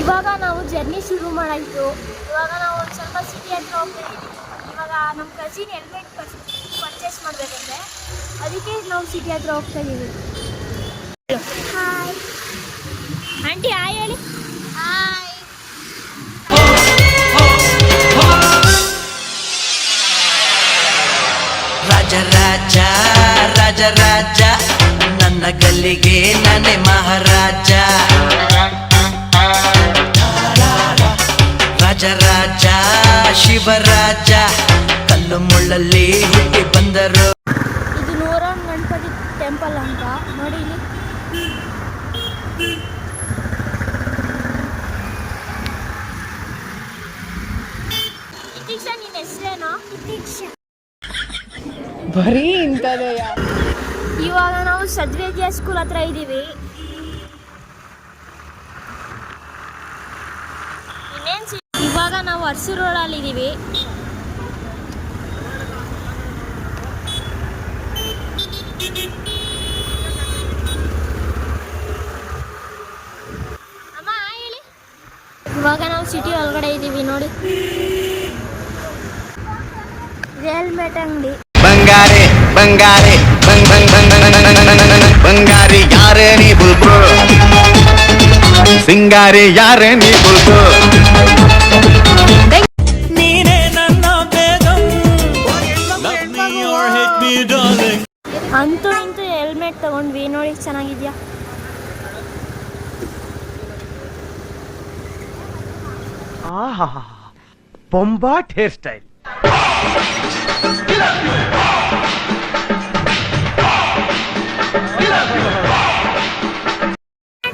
ಇವಾಗ ನಾವು ಜರ್ನಿ ಶುರು ಮಾಡಾಯಿತು. ಇವಾಗ ನಾವು ಒಂದು ಸ್ವಲ್ಪ ಸಿಟಿ ಹತ್ರ ಹೋಗ್ತಿದ್ದೀವಿ ಇವಾಗ ನಮ್ಮ ಕಸಿನ್ ಹೆಲ್ಮೆಟ್ ಪರ್ಚೇಸ್ ಮಾಡಬೇಕಂದ್ರೆ ಅದಕ್ಕೆ ನಾವು ಸಿಟಿ ಹತ್ರ ಹೋಗ್ತಾ ಇದ್ದೀವಿ ಹಾಯ್ ಆಂಟಿ ಹಾಯ್ ಹೇಳಿ. ರಾಜ ರಾಜ ರಾಜ. ನನ್ನ ಗಲ್ಲಿಗೆ ನಾನೇ ಮಹಾರಾಜ. ರಾಜರಾಜ ಶಿವರಾಜ ಕಲ್ಲು ಮುಳ್ಳಲ್ಲಿ ಹುಟ್ಟಿ ಬಂದರು. ಇದು ನೂರನ್ ಗಣಪತಿ ಟೆಂಪಲ್ ಅಂತ ನೋಡಿ ಬರೀ ಇಂಥದೆಯಾ? ಇವಾಗ ನಾವು ಸದ್ವೇದ್ಯ ಸ್ಕೂಲ್ ಹತ್ರ ಇದ್ದೀವಿ ಅರಸು ರೋಡಲ್ಲಿದ್ದೀವಿ ಇವಾಗ ನಾವು ಸಿಟಿ ಒಳಗಡೆ ಇದ್ದೀವಿ, ನೋಡಿ. ಹೆಲ್ಮೆಟ್ ಅಂಗಡಿ. ಬಂಗಾರಿ ಬಂಗಾರಿ, ಬಂಗ್ ಬಂಗ್ ಬಂಗ್ ಬಂಗಾರಿ ಯಾರೇ ನೀ ಬುಲ್ಬು ಸಿಂಗಾರಿ ಯಾರೇ ನೀ ಬುಲ್ಬು ತಗೊಂಡ್ವಿ. ನೋಡಿ ಚೆನ್ನಾಗಿದ್ಯಾ? ಬೊಂಬಾಟ್ ಹೇರ್ ಸ್ಟೈಲ್.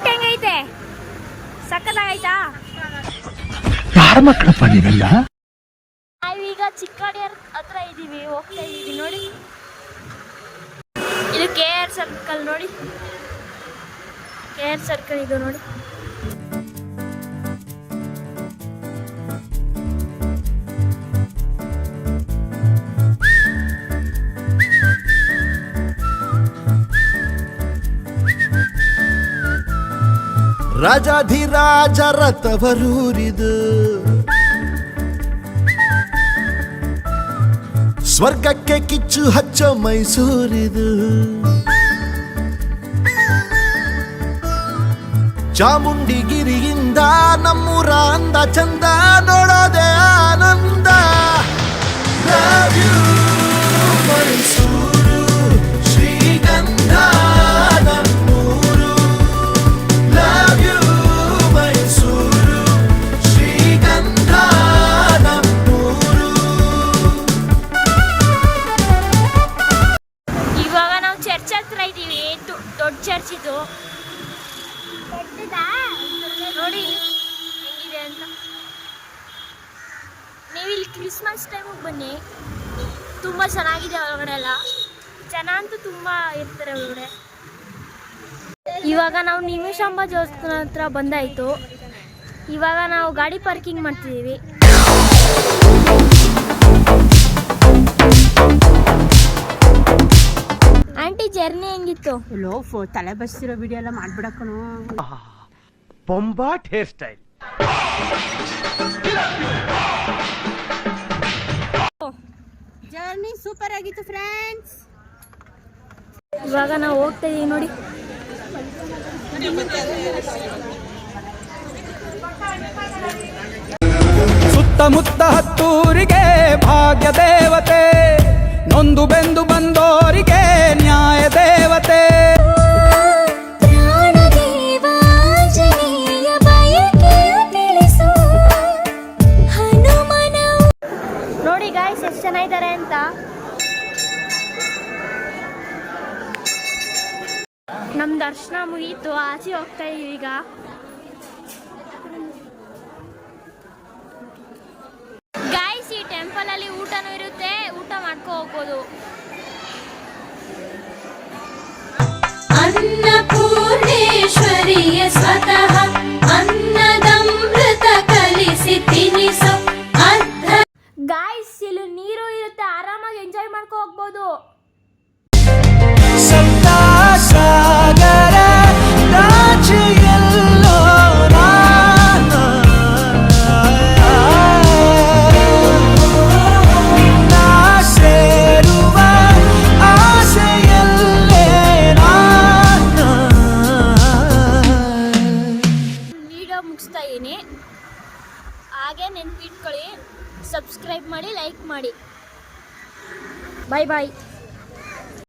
ಹೆಂಗೈತೆ? ಸಕ್ಕತ್ತಾಗೈತಾ ಯಾರ ಮಕ್ಕಳಪ್ಪ ನೀವೆಲ್ಲ? ನಾವೀಗ ಚಿಕ್ಕಾಡಿಯರ್ ಹತ್ರ ಇದ್ದೀವಿ ಹೋಗ್ತಾ ಇದ್ದೀವಿ ನೋಡಿ. ಇದು ಕೆ ಆರ್ ಸರ್ಕಲ್ ನೋಡಿ. ಕೆ ಆರ್ ಸರ್ಕಲ್ ಇದು ನೋಡಿ. ರಾಜಾಧಿರಾಜರ ತವರೂರಿದು ಸ್ವರ್ಗಕ್ಕೆ ಕಿಚ್ಚು ಹಚ್ಚ ಮೈಸೂರಿದು. ಚಾಮುಂಡಿಗಿರಿಯಿಂದ ನಮ್ಮೂರ ಅಂದ ಚಂದ ನೋಡೋದೆ ಆನಂದ. ದೊಡ್ಡ ಚರ್ಚ್ ಇದು. ನೋಡಿ ಹೆಂಗಿದೆ ಅಂತ. ನೀವು ಇಲ್ಲಿ ಕ್ರಿಸ್ಮಸ್ ಟೈಮಿಗೆ ಬನ್ನಿ. ತುಂಬ ಚೆನ್ನಾಗಿದೆ ಒಳಗಡೆ ಎಲ್ಲ. ಜನ ಅಂತೂ ತುಂಬ ಇರ್ತಾರೆ ಒಳಗಡೆ. ಇವಾಗ ನಾವು ನಿಮಿಷಾಂಬ ದೇವಸ್ಥಾನ ಹತ್ರ ಬಂದಾಯಿತು. ಇವಾಗ ನಾವು ಗಾಡಿ ಪಾರ್ಕಿಂಗ್ ಮಾಡ್ತಿದ್ದೀವಿ ಜರ್ನಿ ಹೆಂಗಿತ್ತು? ಲೋ ಫೋ ತಲೆ ಬಸ್ತಿರೋ ವಿಡಿಯೋ ಎಲ್ಲ ಮಾಡ್ಬಿಡಕ್ಕನು ಬೊಂಬಾಟ್ ಹೇರ್ ಸ್ಟೈಲ್. ಜರ್ನಿ ಸೂಪರ್ ಆಗಿತ್ತು ಫ್ರೆಂಡ್ಸ್ ಇವಾಗ ನಾವು ಹೋಗ್ತಾ ಇದೀವಿ ನೋಡಿ. ಸುತ್ತಮುತ್ತ ಹತ್ತೂರಿಗೆ ಭಾಗ್ಯ ದೇವತೆ. ಚೆನ್ನಾಗಿದ್ದಾರೆ ಅಂತ. ನಮ್ ದರ್ಶನ ಮುಗೀತು, ಆಚೆ ಹೋಗ್ತಾ ಇದೀವಿ ಈಗ. ಗಾಯ್ಸ್ ಈ ಟೆಂಪಲ್ ಅಲ್ಲಿ ಊಟನೂ ಇರುತ್ತೆ, ಊಟ ಮಾಡ್ಕೊ ಹೋಗ್ಬೋದು. ಅನ್ನಪೂರ್ಣೇಶ್ವರಿಯ ಸ್ವತಃ ಹೋಗ್ಬೋದು ಮುಗಿಸ್ತಾ ಹಾಗೆ ನೆನ್ಪಿಟ್ಕೊಳ್ಳಿ ಸಬ್ಸ್ಕ್ರೈಬ್ ಮಾಡಿ ಲೈಕ್ ಮಾಡಿ. Bye bye.